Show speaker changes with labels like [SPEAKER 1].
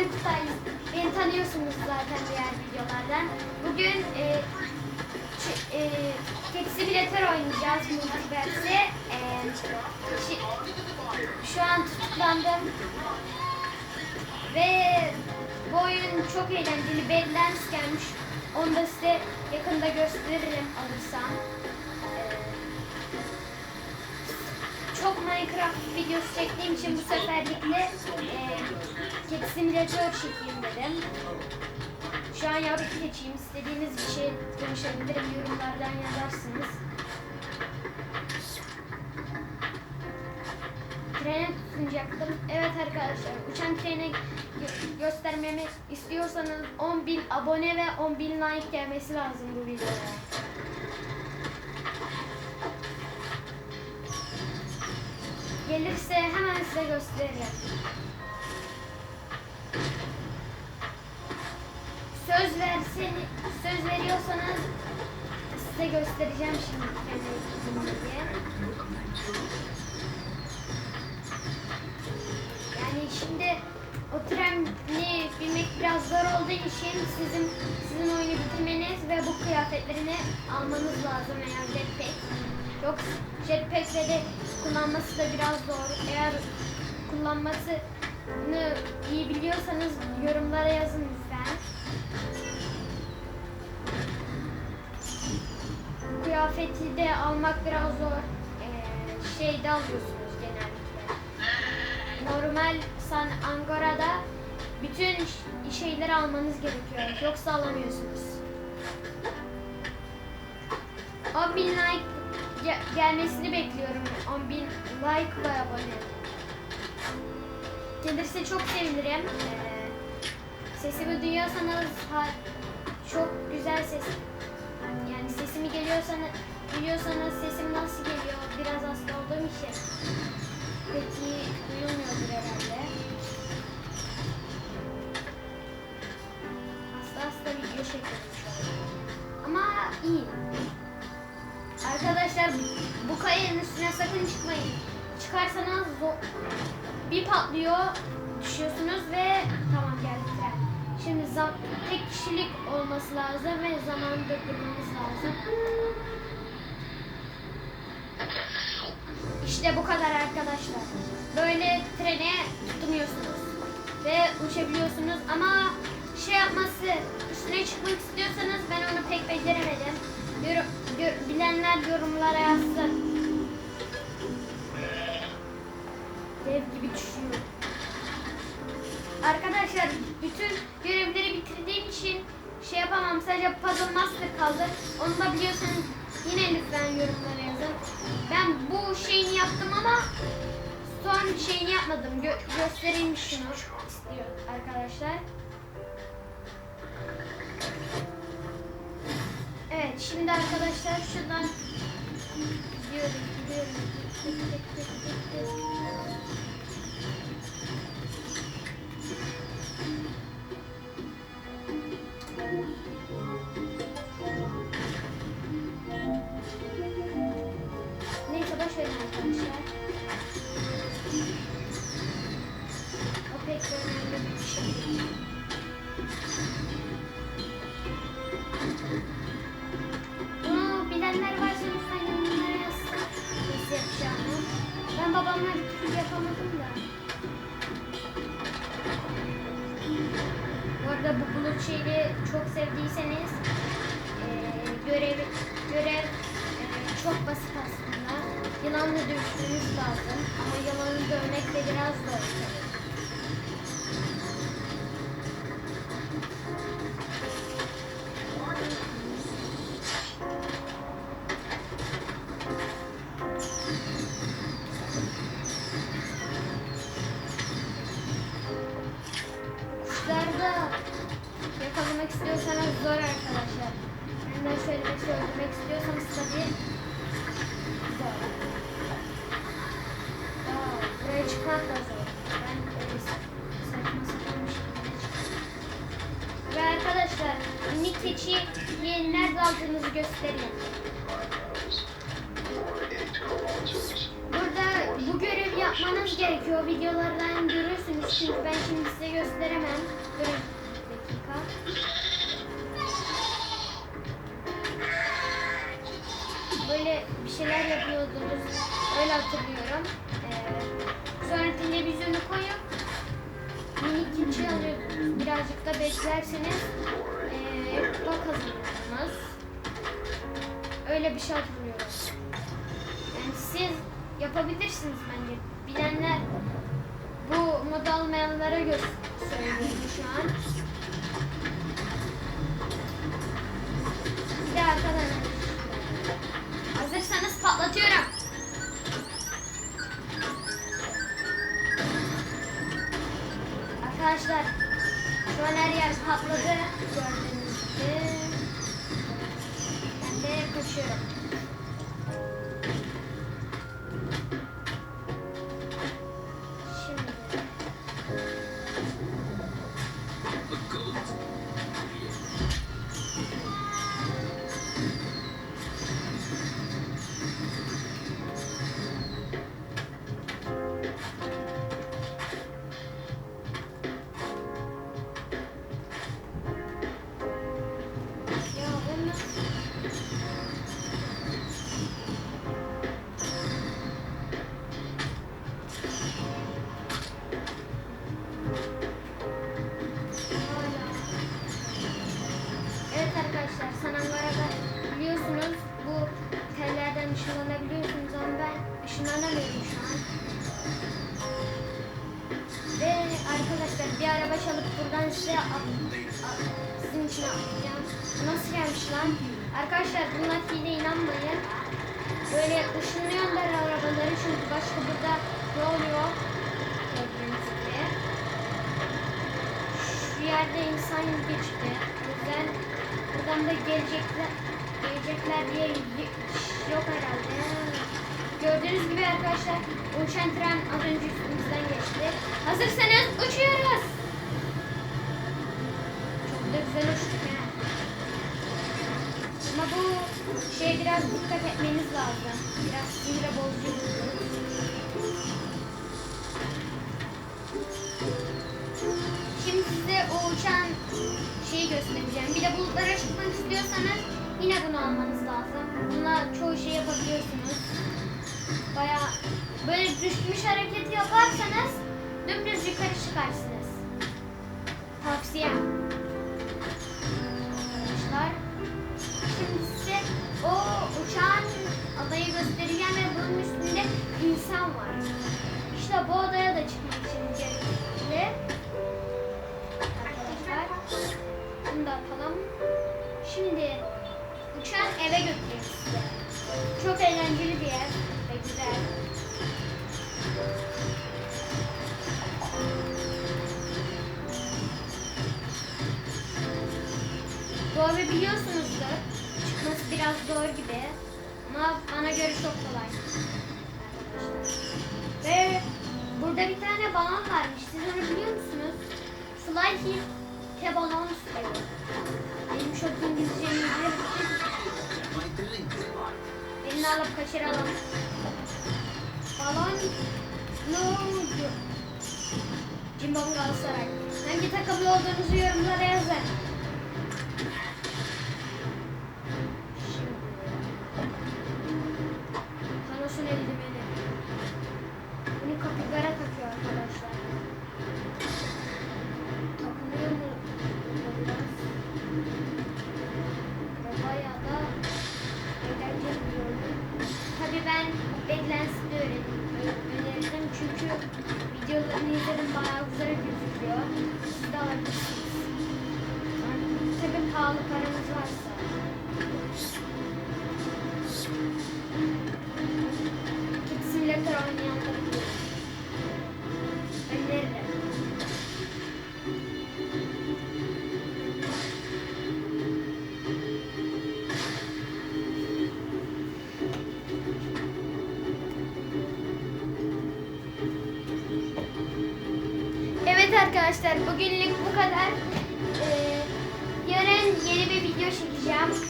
[SPEAKER 1] ben Kutay. Beni tanıyorsunuz zaten diğer videolardan. Bugün e, ç- e, Tek Simulator oynayacağız Multiverse'de. E, şu an tutuklandım. Ve bu oyun çok eğlenceli. Badlands gelmiş. Onu da size yakında gösteririm alırsam. E, çok Minecraft videosu çektiğim için bu seferlikle e, Cat Simulator çekeyim dedim. Şu an yavru keçiyim. İstediğiniz bir şey konuşabilirim. Yorumlardan yazarsınız. Trene tutunacaktım. Evet arkadaşlar uçan treni gö- göstermemi istiyorsanız 10.000 abone ve 10.000 like gelmesi lazım bu videoya. Gelirse hemen size gösteririm. Söz verseni, söz veriyorsanız size göstereceğim şimdi diye. Yani şimdi o treni bilmek biraz zor olduğu için sizin sizin oyunu bitirmeniz ve bu kıyafetlerini almanız lazım eğer jetpack. Yok jetpack'le de kullanması da biraz zor. Eğer kullanmasını iyi biliyorsanız yorumlara yazın lütfen. Kıyafeti de almak biraz zor. Ee, şeyde alıyorsunuz genellikle. Normal San Angora'da bütün şeyleri almanız gerekiyor. Yoksa alamıyorsunuz. 10.000 like ge- gelmesini bekliyorum. 10.000 like ve abone. Gelirse çok sevinirim. Ee, sesimi duyuyorsanız çok güzel ses. Yani sesimi geliyorsanız biliyorsanız sesim nasıl geliyor? Biraz hasta olduğum için. Peki duyulmuyordur herhalde. Hasta hasta video çekiyorum şu. Ama iyi. Bu kayanın üstüne sakın çıkmayın. Çıkarsanız bir patlıyor, düşüyorsunuz ve tamam geldi tren. Şimdi tek kişilik olması lazım ve zamanı durdurmamız lazım. İşte bu kadar arkadaşlar. Böyle trene tutunuyorsunuz ve uçabiliyorsunuz ama şey yapması üstüne çıkmak istiyorsanız ben onu pek beceremedim. Yorum, gö- bilenler yorumlara yazsın. Dev gibi düşüyor. Arkadaşlar bütün görevleri bitirdiğim için şey yapamam. Sadece Puzzle Master kaldı. Onu da biliyorsanız yine lütfen yorumlara yazın. Ben bu şeyini yaptım ama son şeyini yapmadım. Gö- göstereyim şunu istiyor arkadaşlar. Şimdi arkadaşlar şuradan gidiyoruz gidiyoruz. Tık tık tık tık. Neyse boş verin arkadaşlar. O pek önemli da. Bu arada bu bulut şeyini çok sevdiyseniz eee görev, görev eee, çok basit aslında. Yılanla dövüşmeniz lazım ama yılanı dövmek de biraz zor. tabii. Aldığınızı göstereyim. Burada bu görevi yapmanız gerekiyor. Videolardan görürsünüz çünkü ben şimdi size gösteremem. Durun dakika. Böyle bir şeyler yapıyordunuz. Öyle hatırlıyorum. Ee, sonra televizyonu koyup minik kimçi alıyordunuz. Birazcık da beklerseniz ee, kupa kazanıyordunuz. Öyle bir şey hatırlıyorum. Yani siz yapabilirsiniz bence. Bilenler bu mod almayanlara göz söylüyorum şu an. At- sizin için atlayacağım. Bu Nasıl gelmiş lan? Arkadaşlar bunlar hile inanmayın. Böyle ışınlıyorlar arabaları çünkü başka burada ne oluyor? Gördüğünüz gibi. Şu yerde insan geçti. O yüzden buradan da gelecekler, gelecekler diye yok herhalde. Gördüğünüz gibi arkadaşlar uçan tren az önce üstümüzden geçti. Hazırsanız uçuyoruz. Güzel uçtuk ha. Ama bu şey biraz dikkat etmeniz lazım. Biraz sinire bozucu. Şimdi size o uçan şeyi göstereceğim. Bir de bulutlara çıkmak istiyorsanız yine bunu almanız lazım. Bununla çoğu şey yapabiliyorsunuz. Baya böyle düşmüş hareketi yaparsanız dümdüz yukarı çıkarsınız. Tavsiyem. İnsan var. İşte bu odaya da çıkmak için gerekli. Arkadaşlar. Bunu da atalım. Şimdi uçan eve götüreyim. Çok eğlenceli bir yer ve güzel. Bu evi biliyorsunuzdur. Çıkması biraz zor gibi. Ama bana göre çok kolay. Ve burada bir tane balon varmış. Siz onu biliyor musunuz? Fly Hit Te balon istiyor. Benim çok İngilizcem iyi. Birini alıp kaçıralım. Balon Lord. Cimbom Galatasaray. Hangi takımlı olduğunuzu yorumlara yazın. Pahalı paranız varsa. Kit Simulator oynayanları biliyorum. Öneririm. Evet arkadaşlar bugünlük bu kadar. Yeni bir video çekeceğim.